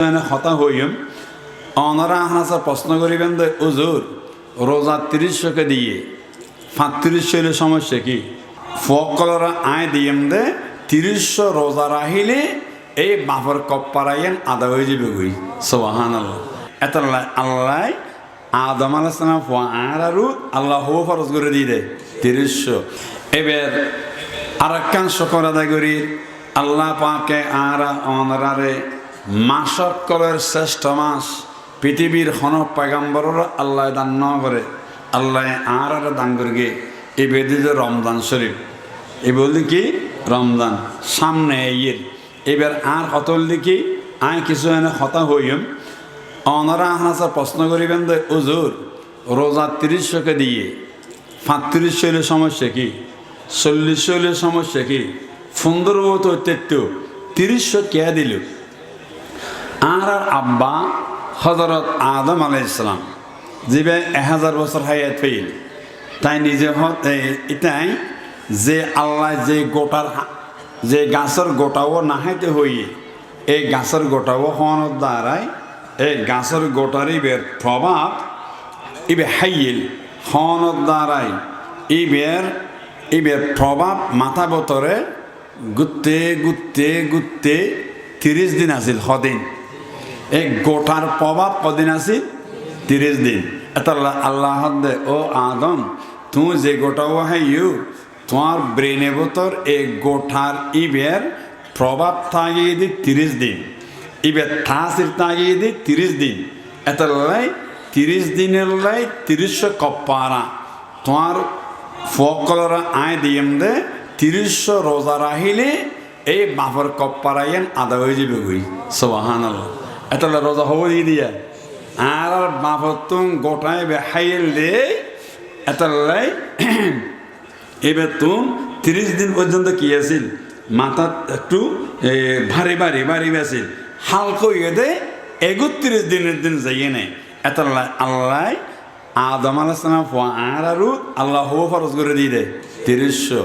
মানে হতা হইম। অনারা হাসা প্রশ্ন করিবেন যে উজুর রোজা তিরিশশোকে দিয়ে ফাত্রিশ হইলে সমস্যা কি? ফকলরা আয় দিয়েম দে তিরিশশো রোজা রাহিলে এই বাপর কপ্পারাইয়েন আদা হয়ে যাবে গই সোহান আল্লাহ এত আল্লাহ আদম আলাইসালাম ফোয়া আর আরু আল্লাহ ফরজ করে দিয়ে দেয়, তিরিশশো। এবার আর একখান শকর আদায় করি। আল্লাহ পাকে আর অনরারে মাসকলের শ্রেষ্ঠ মাস, পৃথিবীর হন পায়গাম্বরের আল্লাহ দান ন করে, আল্লাহ আর আর দান করে গে এই বেদি যে রমজান শরীফ। এই বললি কি? রমজান। সামনে ইয়ের এবার আর হতল কি? আয় কিছু এনে হতা হইম। অনারা হাসা প্রশ্ন করিবেন যে উজুর রোজা তিরিশশোকে দিয়ে ফাত্রিশ হইলে সমস্যা কি? চল্লিশ হইলে সমস্যা কি? সুন্দর তো তেত্য তিরিশশো কে দিল? আর আর আব্বা হজরত আদম আলাই ইসলাম যিবে এক হাজার বছর হাইয়াত পেইল তাই নিজে এটাই যে আল্লাহ যে গোটার যে গাছের গোটাও নাহাইতে হইয়ে, এই গাছের গোটাও হওয়ানোর দ্বারাই এই গাছের গোটারই বের প্রভাব ইবে হাইয়েল হওয়ানোর দ্বারাই ইবের ইবের প্রভাব মাথা বতরে গুত্তে গুত্তে গুত্তে তিরিশ দিন আছিল সদিন এই গোটার প্রভাব কদিন আছিল তিরিশ দিন। এটা আল্লাহ দে, ও আদম, তুই যে গোটা গোটাও ইউ, তোমার ব্রেনে বতর এই গোটার ইবের প্রভাব থাকিয়ে দি তিরিশ দিন। ইবের থাসির থাকিয়ে দি তিরিশ দিন। এটা লাই তিরিশ দিনের লাই তিরিশশো কপ্পারা। তোমার ফকলরা আয় দিয়েম দে তিরিশশো রোজা রাহিলে এই বাপর কপ্পারাইয়েন আদা হয়ে যাবে গই সোহান আল্লাহ এটা রোজা হব দিয়ে দিয়া। আর আর গোটায় বেহাইল দে এটা লাই এবার তুম তিরিশ দিন পর্যন্ত কি আছিল? মাথা একটু ভারী ভারী ভারী আছিল। হালকা হয়ে দে, একত্রিশ দিনের দিন যাইয়ে নেই এত আল্লাহ আদম আলাহ আর আরু আল্লাহ ফরজ করে দিয়ে দেয় তিরিশশো।